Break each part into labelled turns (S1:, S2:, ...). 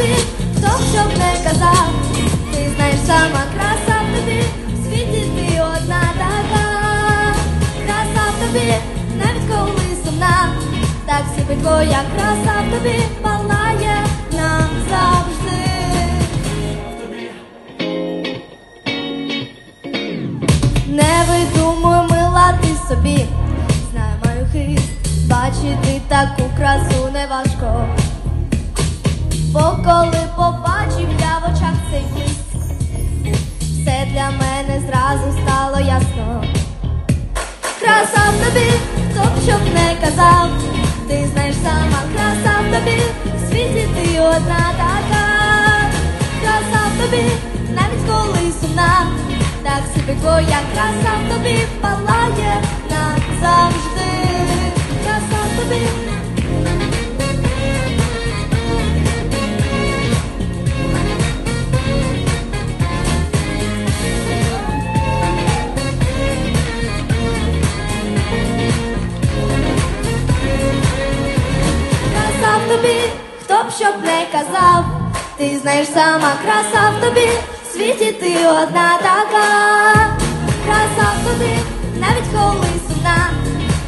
S1: тобі, хто що б не казав, ти знаєш сама краса в тобі, в світі ти одна така, краса в тобі, навіть коли сумна, так світить твоя краса в тобі палає назавжди. Не видумуй, мила ти собі, знаю, маю хист, бачити таку красу неважко. Бо коли побачив я в очах цей блиск, все для мене зразу стало ясно. Краса в тобі, хто б що б не казав, ти знаєш сама краса в тобі, в світі ти одна така, краса в тобі, навіть коли сумна, так собі твоя. Краса в тобі палає краса хто б що б не казав, ти знаєш сама краса в тобі, в світі ти одна така, краса в тобі, навіть коли сумна,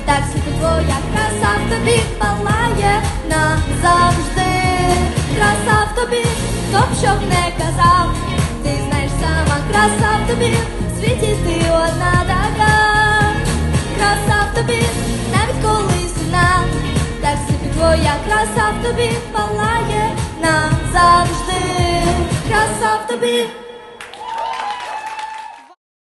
S1: так світить твоя краса в тобі палає назавжди, краса в тобі, хто б що б не казав, ти знаєш сама краса в тобі, в світі ти одна краса в тобі палає назавжди, краса в тобі.